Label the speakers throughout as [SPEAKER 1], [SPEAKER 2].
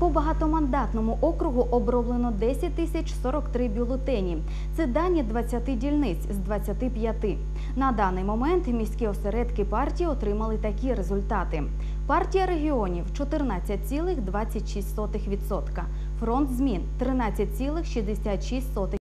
[SPEAKER 1] По багатомандатному округу оброблено 10 тисяч 43 бюлетені. Це дані 20 дільниць з 25. На даний момент міські осередки партії отримали такі результати. Партія регіонів 14,26%, фронт змін 13,66%.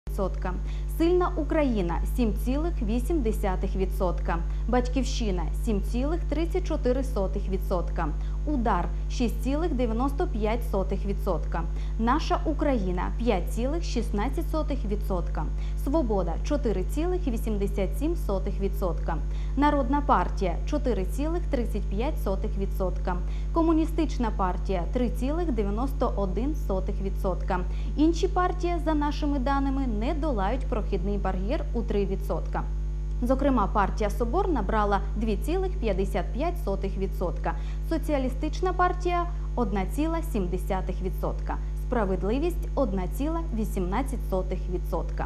[SPEAKER 1] Сильна Україна 7,8%, Батьківщина 7,34%, Удар 6,95%, Наша Україна 5,16%, Свобода 4,87%, Народна партія 4,35%, Комуністична партія 3,91%. Інші партії, за нашими даними, не долають прохідний бар'єр у 3%. Зокрема, партія Собор набрала 2,55%, Соціалістична партія 1,7%, Справедливість 1,18%.